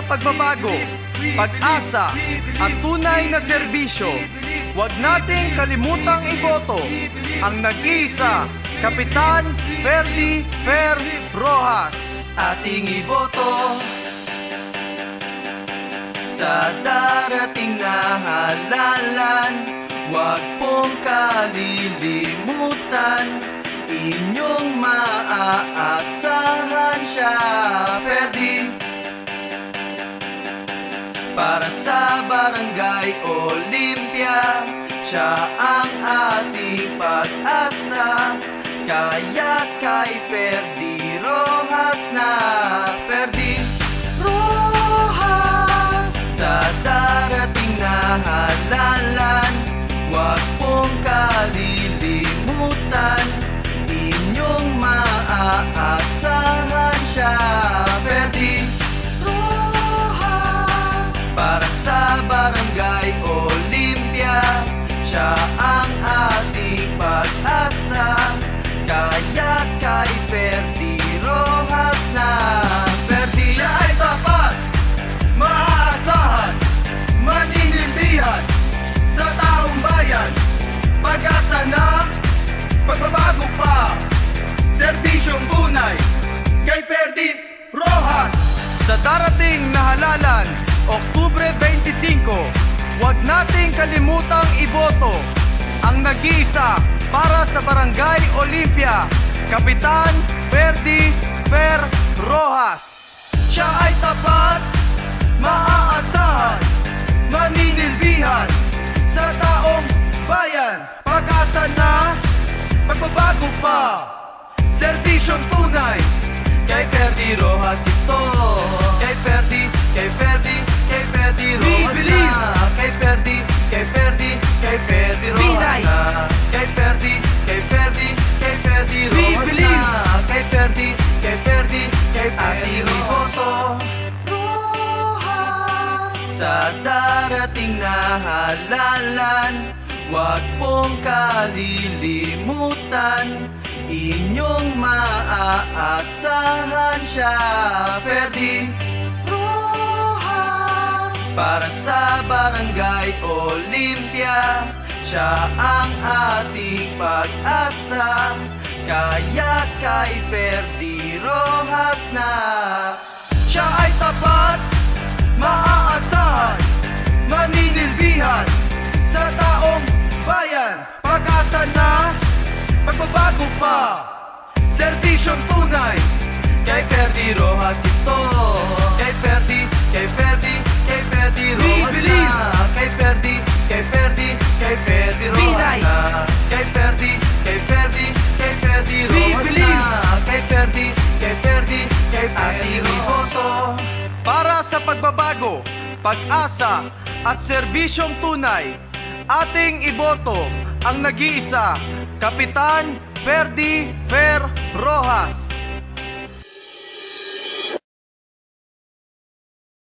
pagbabago, pag-asa at tunay na serbisyo. Huwag nating kalimutang iboto ang nag-iisa, Kapitan Ferdi Fer Rojas. Ating iboto sa darating na halalan Huwag pong kalilimutan Inyong maaasahan siya Ferdi Para sa Barangay Olympia Siya ang ating pag-asa. Kaya kay Ferdi Rojas na Ferdi Rojas Sa darating na halalan Huwag pong kalilimutan Siya ang ating pag-asa. Kaya kay Ferdi Rojas na. Ferdi Siya ay tapat Maaasahan Maninilbihan Sa taong bayan. Pag-asa na Pagbabago pa Serbisyong tunay Kay Ferdi Rojas. Sa darating na halalan Oktubre 25 Huwag nating kalimutang iboto Ang nag-iisa para sa Barangay Olympia Kapitan Ferdi Fer Rojas Siya ay tapat maaasahan, maninilbihan sa taong bayan. Pag-asa na, pagbabago pa, serbisyong tunay. Kay Ferdi Rojas ito. Sa darating na halalan Huwag pong kalilimutan. Inyong maaasahan siya Ferdi. Rojas. Para sa Barangay Olympia Siya ang ating pag-asa. Kaya kay Ferdi Rojas na serbisyong tunay. Kay Ferdi Rojas ito. Kay Ferdi, kay Ferdi, kay Ferdi Rojas na. Kay Ferdi, kay Ferdi, kay Ferdi Rojas na. Kay Ferdi, kay Ferdi, kay Ferdi Rojas na. Kay Ferdi, kay Ferdi, kay Ferdi Rojas. Para sa pagbabago, pag-asa at serbisyong tunay, ating iboto ang nag-iisa, Kapitan Ferdi Fer Rojas.